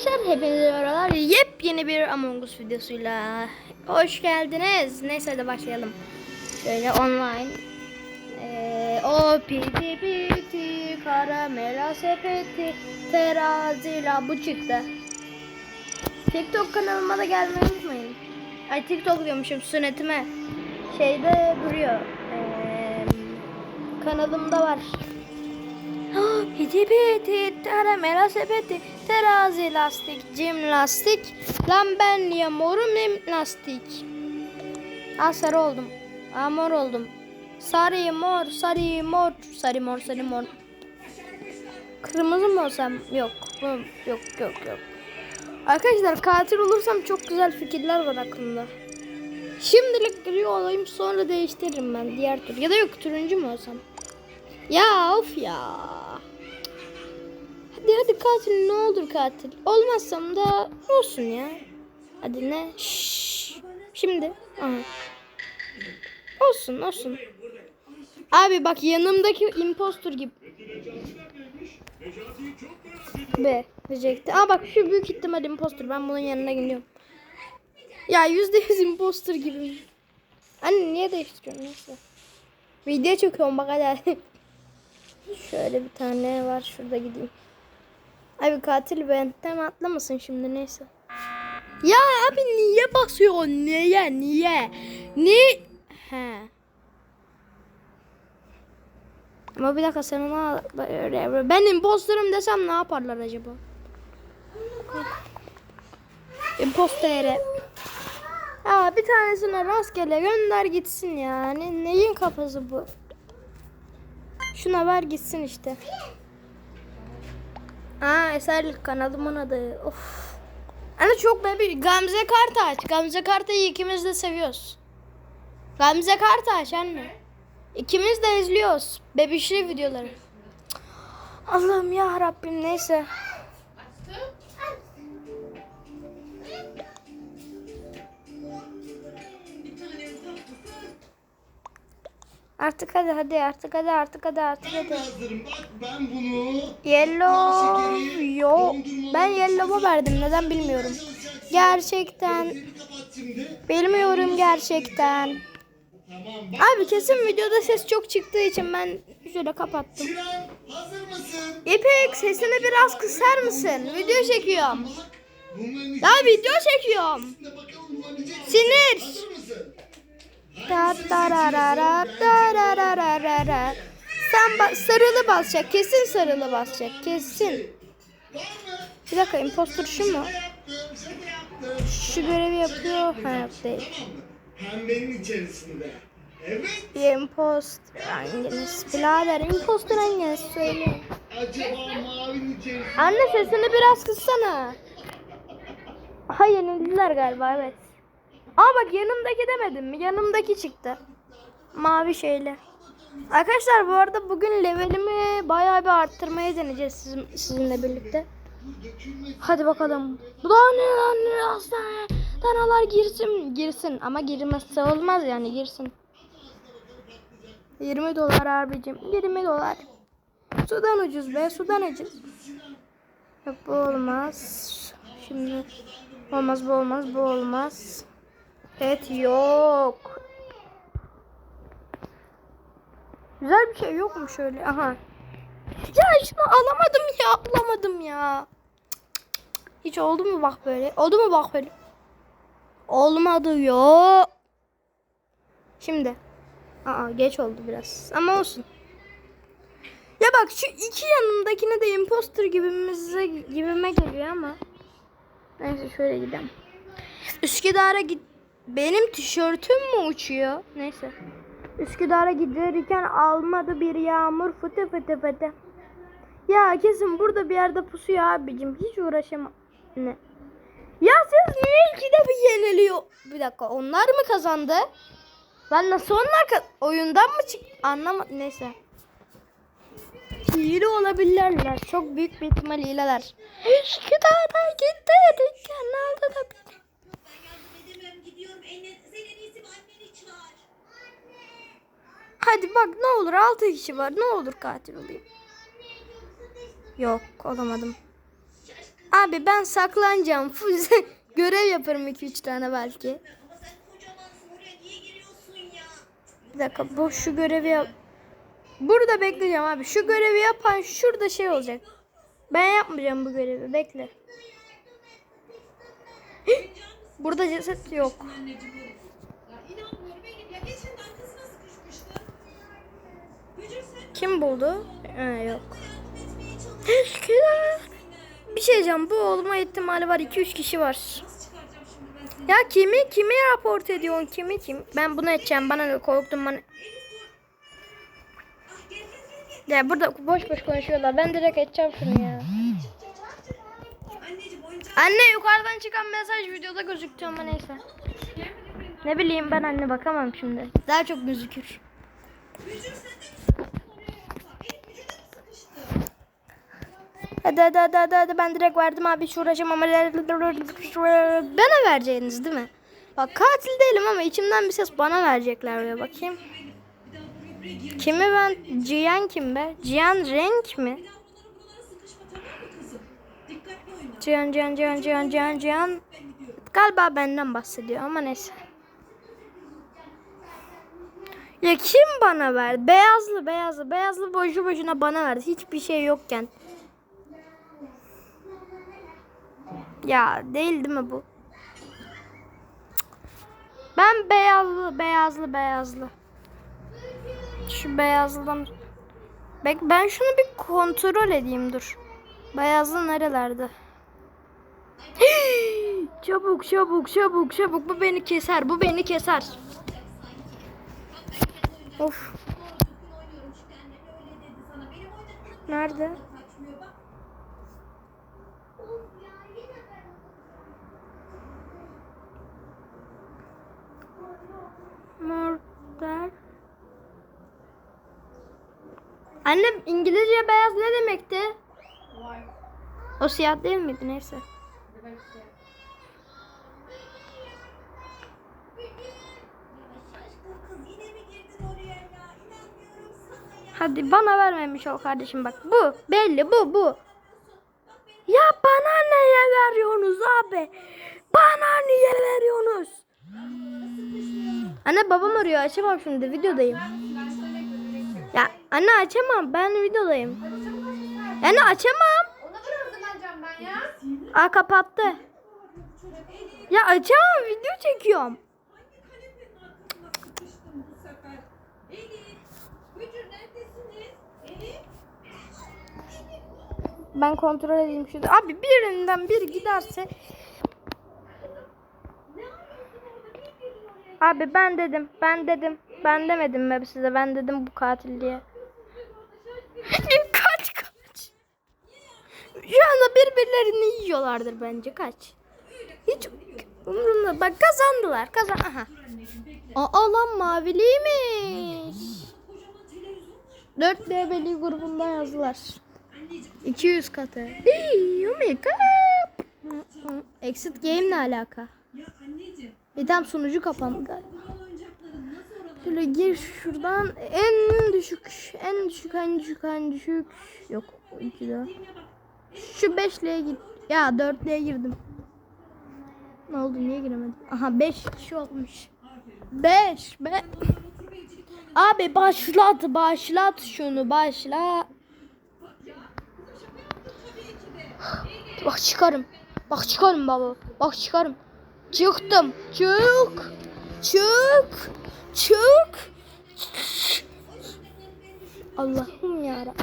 arkadaşlar hepinize merhabalar. Yepyeni bir Among Us videosuyla hoş geldiniz. Neyse de başlayalım. Şöyle online. Ee, o piti piti karamela sepeti terazila bu çıktı. TikTok kanalıma da gelmeyi unutmayın. Ay TikTok diyormuşum sünnetime. Şeyde duruyor. Ee, kanalımda var. Piti piti teramela sepeti terazi lastik cim lastik. Lan ben niye morum nem lastik? Sarı oldum. Mor oldum. Sarı mor sarı mor. Sarı mor sarı mor. Kırmızı mı olsam? Yok yok yok yok. Arkadaşlar katil olursam çok güzel fikirler var aklımda. Şimdilik gri olayım sonra değiştiririm ben diğer tur. Ya da yok turuncu mu olsam? Ya of ya. Hadi hadi katil ne olur katil. Olmazsam da olsun ya. Hadi ne? Şşş. Şimdi. Aha. Olsun olsun. Abi bak yanımdaki impostor gibi. Be diyecekti. Aa bak şu büyük ihtimal impostor. Ben bunun yanına gidiyorum. Ya yüzde yüz impostor gibi. Anne niye değiştiriyorsun neyse. Video çekiyorum bak hadi. Şöyle bir tane var şurada gideyim. Abi katil bentten atlamasın şimdi neyse. Ya abi niye basıyor? Niye? Niye? Ni? He. Ama bir dakika sen ona ben imposterım desem ne yaparlar acaba? Impostere. Ya bir tanesine rastgele gönder gitsin yani. Neyin kafası bu? Şuna ver gitsin işte. Aa eserlik kanalımın adı. Of. Hani çok bebi Gamze Kartaş. Gamze Kartaş'ı ikimiz de seviyoruz. Gamze Kartaş anne. İkimiz de izliyoruz. Bebişli videoları. Allah'ım ya Rabbim neyse. Artık hadi hadi artık hadi artık hadi artık hadi. hazırım. Bak ben bunu Yellow yo. Ben yellow'a verdim neden bilmiyorum. Gerçekten bilmiyorum gerçekten. Abi kesin videoda ses çok çıktığı için ben şöyle kapattım. İpek sesini biraz kısar mısın? Video çekiyorum. Ya video çekiyorum. Sinir. Sen ba- sarılı basacak. Kesin sarılı basacak. Kesin. Bir dakika impostor şu mu? Şu görevi yapıyor. Ha yok değil. Pembenin içerisinde. Evet. Imposter hanginiz? Birader imposter hanginiz? Söyle. Anne sesini biraz kıssana. Ha yenildiler galiba evet. Aa bak yanımdaki demedim mi? Yanımdaki çıktı. Mavi şeyle. Arkadaşlar bu arada bugün levelimi bayağı bir arttırmaya deneyeceğiz sizin, sizinle birlikte. Hadi bakalım. Bu da ne lan ne hastane. Danalar girsin. Girsin ama girmezse olmaz yani girsin. 20 dolar abicim. 20 dolar. Sudan ucuz be sudan ucuz. Yok bu olmaz. Şimdi olmaz bu olmaz bu olmaz. Evet yok. Güzel bir şey yok mu şöyle? Aha. Ya şunu alamadım ya alamadım ya. Hiç oldu mu bak böyle? Oldu mu bak böyle? Olmadı yok. Şimdi. Aa geç oldu biraz. Ama olsun. Ya bak şu iki yanındakine de imposter gibimize gibime geliyor ama. Neyse şöyle gidelim. Üsküdar'a git. Benim tişörtüm mü uçuyor? Neyse. Üsküdar'a giderken almadı bir yağmur fıtı fıtı fıtı. Ya kesin burada bir yerde pusuyor abicim. Hiç uğraşamam. Ne? Ya siz niye ikide bir yeniliyor? Bir dakika onlar mı kazandı? Ben nasıl onlar oyundan mı çık? Anlamadım. Neyse. Hile olabilirler. Çok büyük bir ihtimal hileler. Üsküdar'a gitti. Kanalda da bir... Edemem gidiyorum. En, sen en iyisi anneni çağır. Hadi bak ne olur 6 kişi var. Ne olur katil olayım. Yok olamadım. Abi ben saklanacağım. Full görev yaparım 2-3 tane belki. Bir dakika bu şu görevi yap. Burada bekleyeceğim abi. Şu görevi yapan şurada şey olacak. Ben yapmayacağım bu görevi. Bekle. Burada ceset yok. Kim buldu? Ha, yok. Bir şey diyeceğim. Bu olma ihtimali var. 2-3 kişi var. Ya kimi kimi raport ediyorsun? Kimi kim? Ben bunu edeceğim. Bana korktum bana. Ya burada boş boş konuşuyorlar. Ben direkt edeceğim şunu ya. Anne yukarıdan çıkan mesaj videoda gözüktü ama neyse. Ne bileyim ben anne bakamam şimdi. Daha çok gözükür. Hadi hadi hadi hadi, hadi. ben direkt verdim abi hiç uğraşamam. Bana vereceğiniz değil mi? Bak katil değilim ama içimden bir ses bana verecekler diye bakayım. Kimi ben? Cihan kim be? Cihan renk mi? Bir daha buralara buralara sıkışma tamam mı kızım? Dikkatli oyna. Cihan Cihan Cihan Cihan Cihan Cihan. Galiba benden bahsediyor ama neyse. Ya kim bana verdi? Beyazlı beyazlı. Beyazlı boşu boşuna bana verdi. Hiçbir şey yokken. Ya değil değil mi bu? Ben beyazlı beyazlı beyazlı. Şu beyazlıdan. Bek ben şunu bir kontrol edeyim dur. Beyazlı nerelerde? Çabuk çabuk çabuk çabuk bu beni keser bu beni keser. Of nerede? Murder. Annem İngilizce beyaz ne demekti? O siyah değil miydi neyse. Ya. Hadi bana vermemiş ol kardeşim bak. Bu belli bu bu. Ya bana neye veriyorsunuz abi? Bana niye veriyorsunuz? Anne babam arıyor açamam şimdi videodayım. Ya anne açamam ben videodayım. Yani açamam. Ona göre hazırlanacağım ben ya. Aa kapattı. Ya açamam video çekiyorum. Ben kontrol edeyim şurada. Abi birinden biri giderse. Abi ben dedim, ben dedim. Ben demedim mi size? Ben dedim bu katil diye. Şu anda birbirlerini yiyorlardır bence kaç. Hiç umurumda. Bak kazandılar. Kazan. Aha. Aa lan maviliymiş. 4 DB'li grubundan yazdılar. 200 katı. Ey, oh my god. Exit game ne alaka? Bir tam sunucu kapandı galiba. Şöyle gir şuradan. En düşük, en düşük, en düşük, en düşük. Yok, iki daha. Şu 5'liğe git. Ya 4'lüğe girdim. Ne oldu niye giremedim? Aha 5 kişi olmuş. 5 be. Abi başlat başlat şunu başla. Bak çıkarım. Bak çıkarım baba. Bak çıkarım. Çıktım. Çık. Çık. Çık. Allah'ım ya.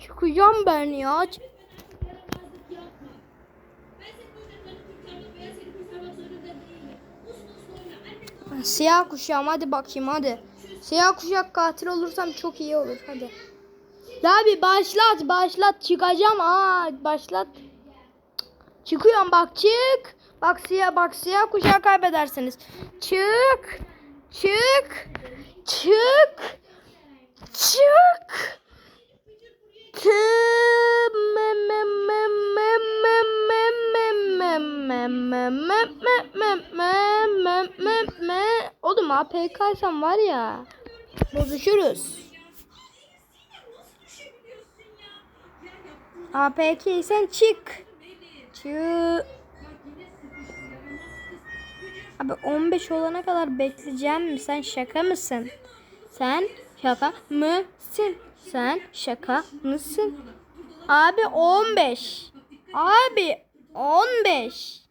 Çıkacağım ben ya. Siyah kuşağım hadi bakayım hadi. Siyah kuşak katil olursam çok iyi olur hadi. Ya bir başlat başlat çıkacağım aa başlat. Çıkıyorum bak çık. Bak siyah bak siyah kuşağı kaybedersiniz. Çık. Çık. Çık. Çık. Tı- me- me- me- me- me- Oğlum APK'ysam var ya. Bozuşuruz. APK sen çık. Şu Abi 15 olana kadar bekleyeceğim mi? Sen şaka mısın? Sen şaka mısın? Sen şaka mısın? Abi 15. Abi 15.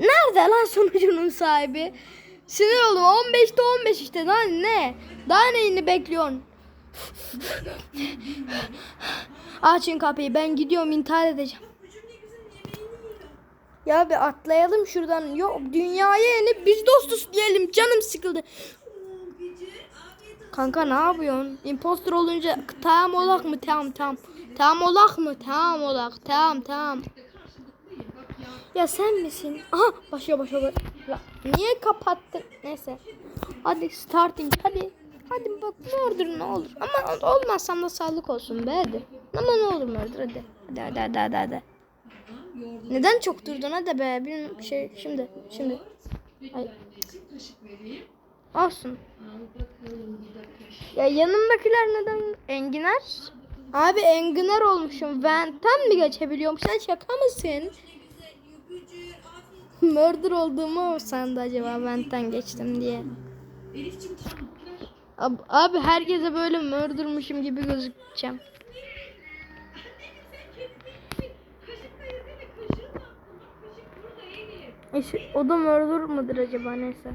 Nerede lan sonucunun sahibi? Sinir oldum. 15'te 15 işte. Daha ne? Daha neyini bekliyorsun? Açın kapıyı. Ben gidiyorum intihar edeceğim. Ya bir atlayalım şuradan. Yok dünyaya inip biz dostuz diyelim. Canım sıkıldı. Kanka ne yapıyorsun? Imposter olunca tamam olak mı? Tamam tamam. Tamam olak mı? Tamam olak. Tamam tamam. Ya sen misin? Aha başlıyor başlıyor. Ya, niye kapattın? Neyse. Hadi starting hadi. Hadi bak ne olur ne olur. Ama olmazsam da sağlık olsun be hadi. Ama ne olur ne olur hadi. Hadi hadi hadi hadi. hadi. Neden çok durdun hadi be. Bir şey şimdi şimdi. Ay. Olsun. Ya yanımdakiler neden enginar? Abi enginar olmuşum. Vent'ten mi geçebiliyorum? Sen şaka mısın? Murder olduğumu mu sandı acaba Vent'ten geçtim diye. Abi, abi herkese böyle murdermışım gibi gözükeceğim. İşte, o da murder mıdır acaba neyse.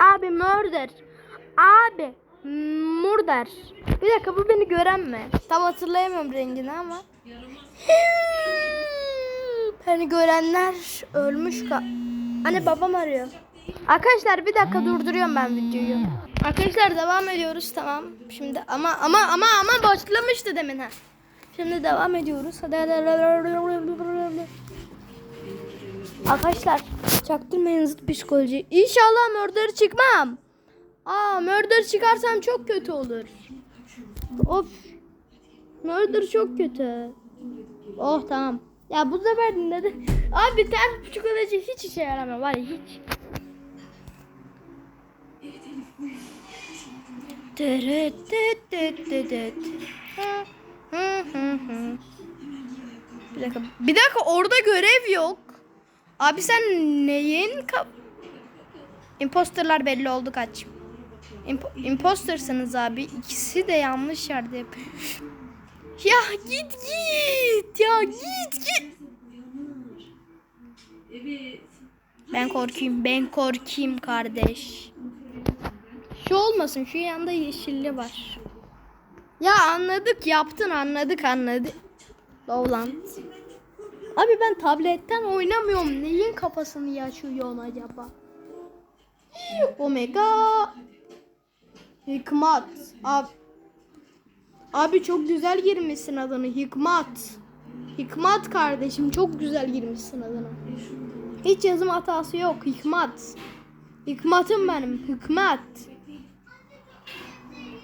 Abi murder. Abi murder. Bir dakika bu beni gören mi? Tam hatırlayamıyorum rengini ama. Beni görenler ölmüş ka. Anne babam arıyor. Arkadaşlar bir dakika durduruyorum ben videoyu. Arkadaşlar devam ediyoruz tamam. Şimdi ama ama ama ama başlamıştı demin ha. Şimdi devam ediyoruz. Hadi, hadi. Arkadaşlar çaktırmayın zıt psikoloji. İnşallah murder çıkmam. Aa murder çıkarsam çok kötü olur. Of. Murder çok kötü. Oh tamam. Ya bu sefer dinledi. Abi ters psikoloji hiç işe yaramıyor var hiç. Bir dakika. Bir dakika orada görev yok. Abi sen neyin. Imposterlar belli oldu kaç. Imp- impostersınız abi. İkisi de yanlış yerde yapıyor. Ya git git. Ya git git. Ben korkayım. Ben korkayım kardeş. Şu olmasın. Şu yanda yeşilli var. Ya anladık. Yaptın anladık anladık. Dolant. Abi ben tabletten oynamıyorum. Neyin kafasını yaşıyorsun acaba? Omega. Hikmat. Abi, abi çok güzel girmişsin adını. Hikmat. Hikmat kardeşim çok güzel girmişsin adını. Hiç yazım hatası yok. Hikmat. Hikmatım benim. Hikmat.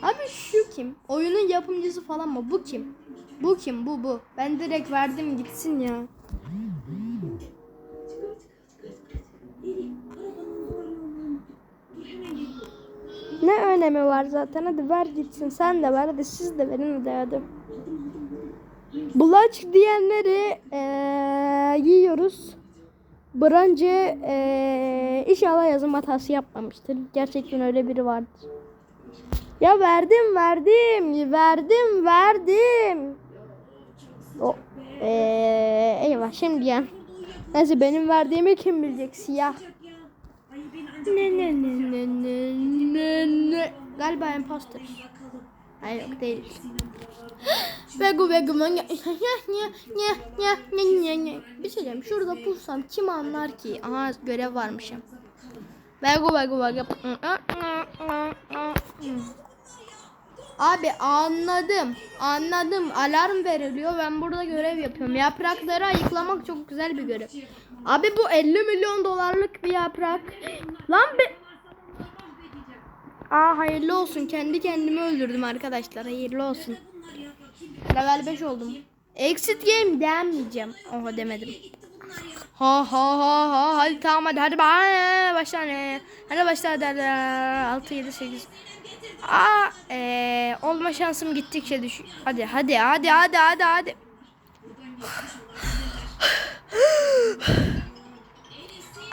Abi şu kim? Oyunun yapımcısı falan mı? Bu kim? Bu kim? Bu bu. Ben direkt verdim gitsin ya. Ne önemi var zaten? Hadi ver gitsin. Sen de ver. Hadi siz de verin. Hadi hadi. Bulaç diyenleri eee, yiyoruz. Brancı eee, inşallah yazım hatası yapmamıştır. Gerçekten öyle biri vardır. Ya verdim verdim verdim verdim. O eee, eyvah şimdi ya. Neyse benim verdiğimi kim bilecek siyah. Ne ne ne ne ne ne ne. Galiba imposter. Hayır yok değil. Vegu vegu manga. Bir şey diyeyim. Şurada pussam kim anlar ki? Aha görev varmışım. Vegu vegu vegu. Abi anladım. Anladım. Alarm veriliyor. Ben burada görev yapıyorum. Yaprakları ayıklamak çok güzel bir görev. Abi bu 50 milyon dolarlık bir yaprak. Lan be... Aa hayırlı olsun. Kendi kendimi öldürdüm arkadaşlar. Hayırlı olsun. Level 5 oldum. Exit game demeyeceğim. Oha demedim. Ha ha ha ha. Hadi tamam hadi hadi ba- başla ne. Hadi başla hadi hadi. 6 7 8. Aa, eee, olma şansım gittikçe düş. Hadi hadi hadi hadi hadi hadi.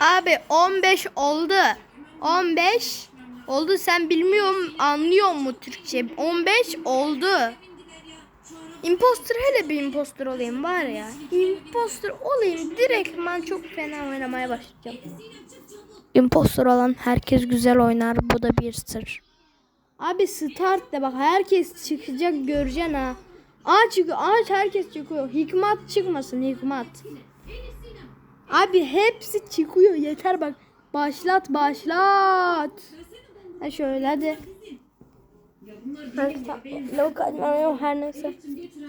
Abi 15 oldu. 15 oldu sen bilmiyorum anlıyor mu Türkçe? 15 oldu. Imposter hele bir imposter olayım var ya. Imposter olayım direkt ben çok fena oynamaya başlayacağım. Imposter olan herkes güzel oynar. Bu da bir sır. Abi start de bak herkes çıkacak göreceksin ha. Ağaç çıkıyor. Ağaç herkes çıkıyor. Hikmat çıkmasın hikmat. Abi hepsi çıkıyor. Yeter bak. Başlat başlat. Ha şöyle hadi. Atmam her neyse. Elif'cim getir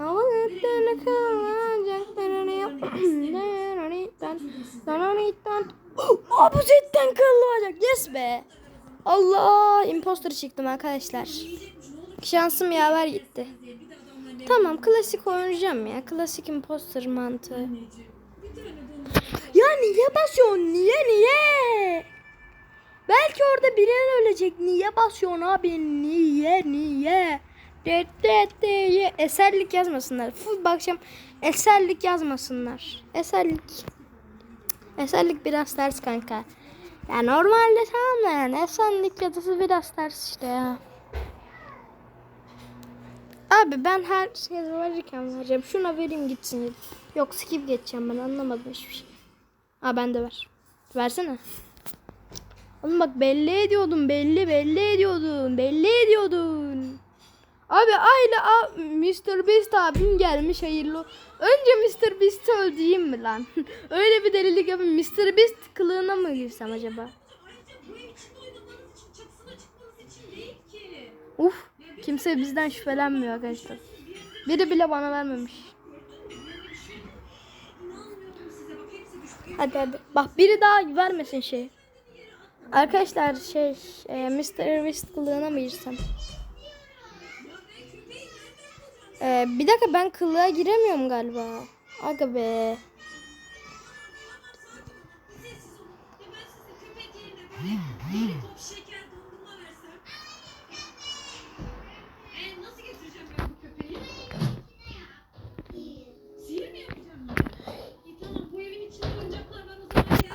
Aldın mı? Abuz ettin. Ağlayacak. Abuz ettin. Kalacak. Kalacak. Yes be. Allah imposter çıktım arkadaşlar. Şansım yaver gitti. Tamam klasik oynayacağım ya. Klasik imposter mantığı. Ya niye basıyorsun? Niye niye? Belki orada biri ölecek. Niye basıyorsun abi? Niye niye? Eserlik yazmasınlar. Full bakacağım. Eserlik yazmasınlar. Eserlik. Eserlik biraz ters kanka. Ya normalde tamam da yani esenlik yazısı biraz ters işte ya. Abi ben her şey verirken vereceğim. Şuna vereyim gitsin. Yok skip geçeceğim ben anlamadım hiçbir şey. Aa ben de ver. Versene. Oğlum bak belli ediyordun belli belli ediyordun belli ediyordun. Abi aile Mr. Beast abim gelmiş hayırlı. Önce Mr. Beast'i öldüreyim mi lan? Öyle bir delilik yapayım. Mr. Beast kılığına mı girsem acaba? Uf kimse bizden şüphelenmiyor arkadaşlar. Biri bile bana vermemiş. Hadi hadi. Bak biri daha vermesin şey. Arkadaşlar şey e, Mr. Beast kılığına mı girsem? E, bir dakika ben kılığa giremiyorum galiba. Aga be.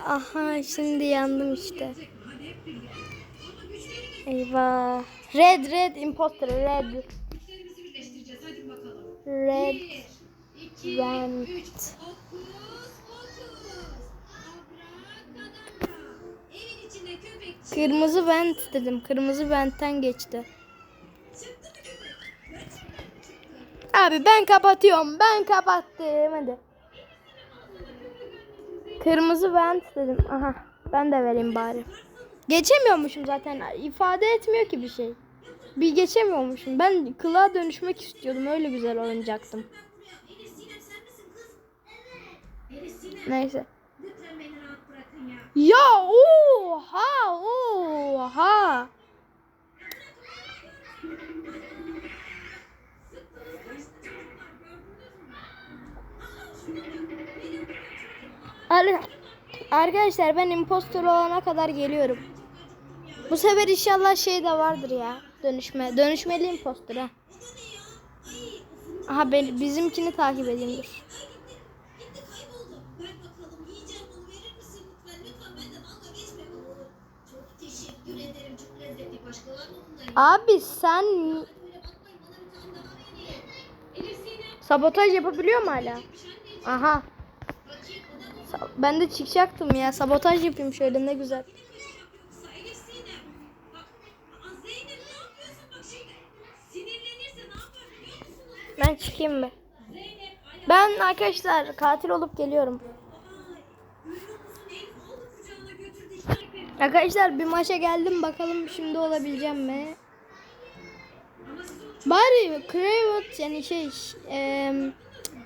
Aha şimdi yandım işte. Eyvah. Red red imposter red. Köpek çıktı Kırmızı vent dedim. Kırmızı ventten geçti. Abi ben kapatıyorum. Ben kapattım. Hadi. Kırmızı vent dedim. Aha. Ben de vereyim bari. Geçemiyormuşum zaten. İfade etmiyor ki bir şey. Bir geçemiyormuşum. Ben kılığa dönüşmek istiyordum. Öyle güzel oynayacaktım. Neyse. ya. Oha oha. Arkadaşlar ben impostor olana kadar geliyorum. Bu sefer inşallah şey de vardır ya. Dönüşme. Dönüşmeli impostor ha. Aha ben, bizimkini takip edeyim dur. Abi sen sabotaj yapabiliyor mu hala? Aha. Ben de çıkacaktım ya. Sabotaj yapayım şöyle ne güzel. Yine kaçacak yoksa Elif Sinem. Bak. Aa, Zeynep ne yapıyorsun? Bak şimdi. Sinirlenirse ne yapar biliyor musunuz? Ben çıkayım mı? Ben arkadaşlar katil olup geliyorum. Arkadaşlar bir maça geldim bakalım şimdi olabileceğim mi? Bari Cravat yani şey em,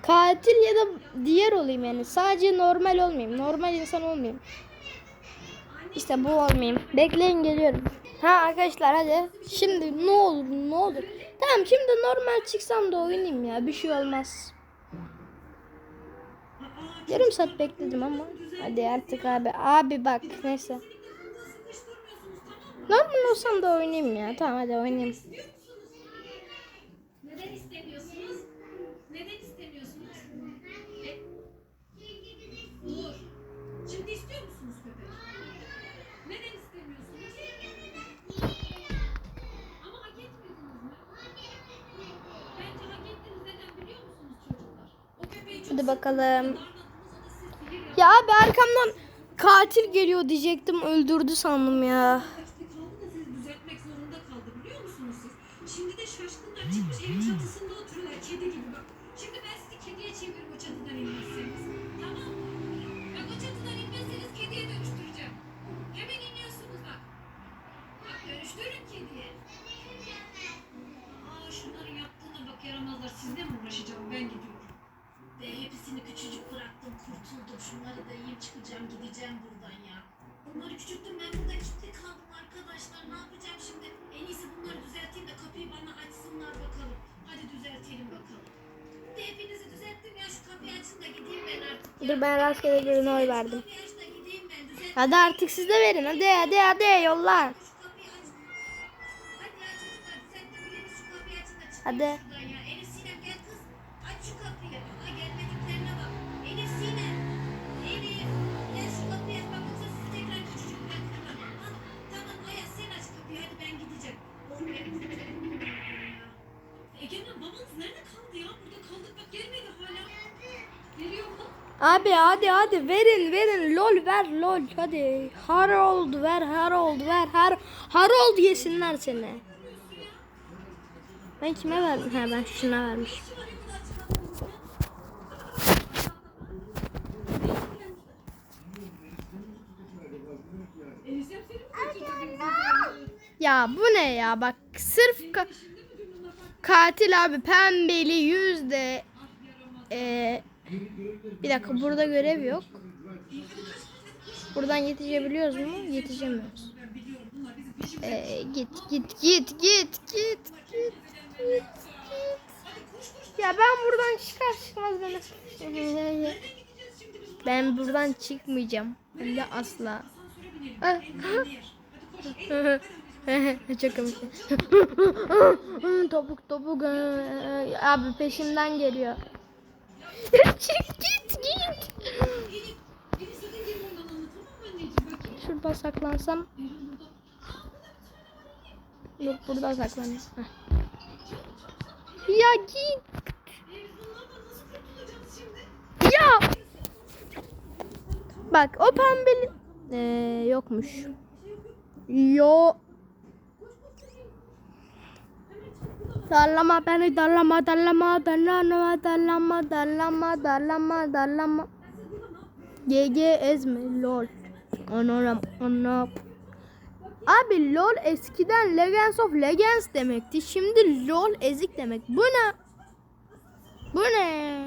katil ya da diğer olayım yani. Sadece normal olmayayım. Normal insan olmayayım. İşte bu olmayayım. Bekleyin geliyorum. Ha arkadaşlar hadi. Şimdi ne olur ne olur. Tamam şimdi normal çıksam da oynayayım ya. Bir şey olmaz. Yarım saat bekledim ama. Hadi artık abi. Abi bak neyse. Normal olsam da oynayayım ya. Tamam hadi oynayayım. Hadi bakalım. Ya abi arkamdan katil geliyor diyecektim. Öldürdü sandım ya. Şimdi de şaşkınlar çıkmış evin çatısında oturuyorlar kedi gibi. Şimdi ben sizi kediye çeviririm o çatıdan inmezseniz. Dur ben rastgele birine oy verdim. Hadi artık siz de verin. Hadi hadi hadi yolla. Hadi Abi hadi hadi verin verin lol ver lol hadi Harold ver Harold ver Har Harold yesinler seni. Ben kime verdim? Ha ben şuna vermişim. Ya bu ne ya bak sırf ka- katil abi pembeli yüzde Ee, bir dakika burada görev yok. Buradan yetişebiliyoruz mu? Yetişemiyoruz. Ee, git git git git git git git Ya ben buradan çıkar çıkmaz beni. Ben buradan çıkmayacağım. Hem de asla. Ah. Çok komik. topuk topuk. Abi peşimden geliyor. Çık git git. Şurada saklansam. Yok burada saklanayım. Ya git. Ya. Bak o pembeli ee, yokmuş. Yo Darlama beni darlama darlama darlama darlama darlama darlama darlama. GG ezme lol. Anam anam. Abi lol eskiden Legends of Legends demekti. Şimdi lol ezik demek. Bu ne? Bu ne?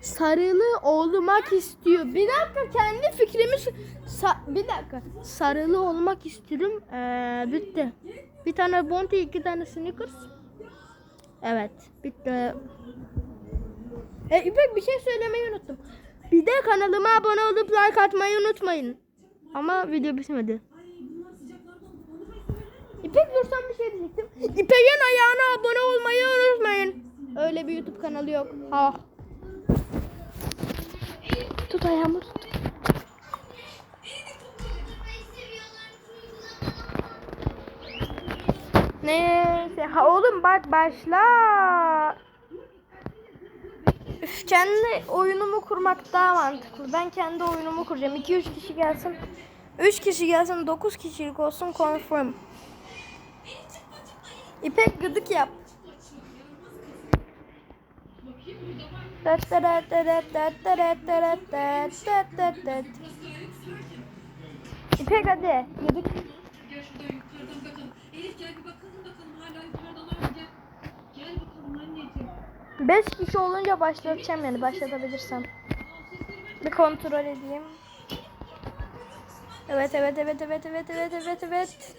sarılı olmak istiyor. Bir dakika kendi fikrimi sa- bir dakika sarılı olmak istiyorum. Ee, bitti. Bir tane Bounty, iki tane Snickers. Evet, bitti. E, İpek bir şey söylemeyi unuttum. Bir de kanalıma abone olup like atmayı unutmayın. Ama video bitmedi. İpek dursan bir şey diyecektim. İpek'in ayağına abone olmayı unutmayın. Öyle bir YouTube kanalı yok. Ha. Tut ayağımı tut. Neyse. Ha oğlum bak başla. Üf, kendi oyunumu kurmak daha mantıklı. Ben kendi oyunumu kuracağım. 2-3 kişi gelsin. 3 kişi gelsin. 9 kişilik olsun. Confirm. İpek gıdık yap. İpek hadi. Gıdık. Gel şurada yukarıdan bakalım. Elif gel bir bakalım. 5 kişi olunca başlatacağım yani başlatabilirsem. Bir kontrol edeyim. Evet evet evet evet evet evet evet evet.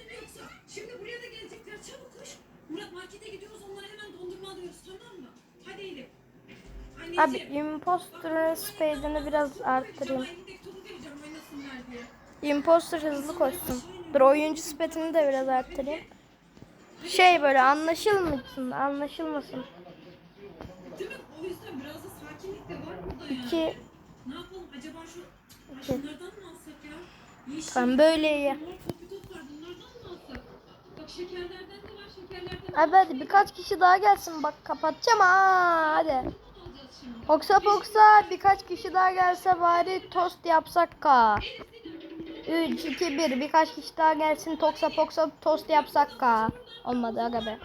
Şimdi buraya da gelecekler çabuk koş. Murat markete gidiyoruz onlara hemen dondurma alıyoruz tamam mı? Hadi Elif. Abi imposter speedini biraz arttırayım. Imposter hızlı koşsun. Dur oyuncu speedini de biraz arttırayım. Şey böyle anlaşılmasın, anlaşılmasın. Değil mi? O yüzden biraz da sakinlik de ya. İki, Ne yapalım acaba şu şunlardan mı alsak ya? Yeşil. ben böyle şekerlerden Abi hadi birkaç kişi daha gelsin bak kapatacağım ha hadi. Oksa poksa birkaç kişi daha gelse bari tost yapsak ka. 3, 2, 1 birkaç kişi daha gelsin toksa poksa tost yapsak ka. Olmadı aga be.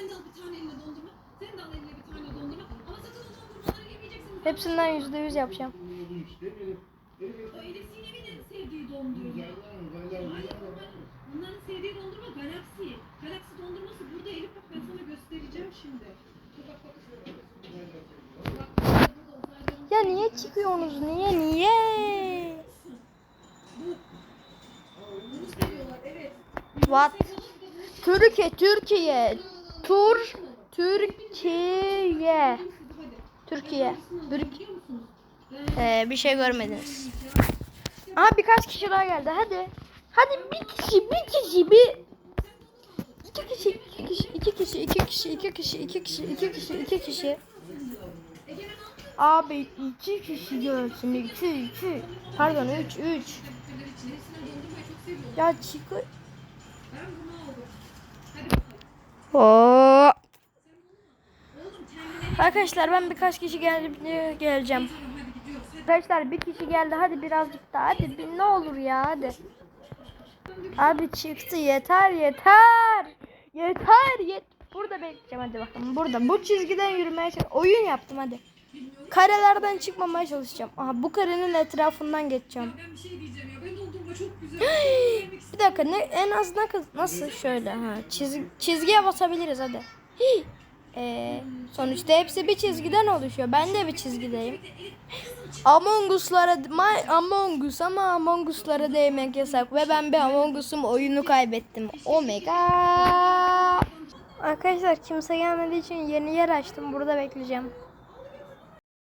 De al bir tane eline dondurma. Sen de al eline bir tane dondurma. Ama sakın o dondurmaları yemeyeceksin. Hepsinden yüzde yüz yapacağım. Sinem'in en sevdiği dondurma. Hayır bunlar, bunların sevdiği dondurma galaksi. Galaksi dondurması burada Elif bak ben sana göstereceğim şimdi. Dur bak bak. Ya niye çıkıyorsunuz? Niye? Niye? bunu seviyorlar evet. What? Türkiye, Türkiye. Tur, Türkiye. Türkiye. Türk. Biliyor musunuz? Ee, bir şey görmediniz. Aha birkaç kişi daha geldi. Hadi. Hadi bir kişi, bir kişi, bir iki kişi, iki kişi, iki kişi, iki kişi, iki kişi, iki kişi, iki kişi, iki kişi. Abi iki kişi gelsin. iki, iki. Pardon üç, üç. Ya çıkı. Oo. Arkadaşlar ben birkaç kişi geldi geleceğim. gidiyoruz. Hadi. Arkadaşlar bir kişi geldi. Hadi birazcık daha. Hadi bir ne olur ya hadi. Abi çıktı yeter yeter. Yeter yet. Burada bekleyeceğim hadi bakalım. Burada bu çizgiden yürümeye çalış. Oyun yaptım hadi. Karelerden çıkmamaya çalışacağım. Aha bu karenin etrafından geçeceğim. Ben bir şey diyeceğim ya. Ben dondurma çok güzel. Yemek Bir dakika ne en az ne kız nasıl şöyle ha çizgi, çizgiye basabiliriz hadi. Hii. Ee, sonuçta hepsi bir çizgiden oluşuyor. Ben de bir çizgideyim. Among Us'lara my Among Us ama Among Us'lara değmek yasak ve ben bir Among Us'um oyunu kaybettim. Omega. Arkadaşlar kimse gelmediği için yeni yer açtım. Burada bekleyeceğim.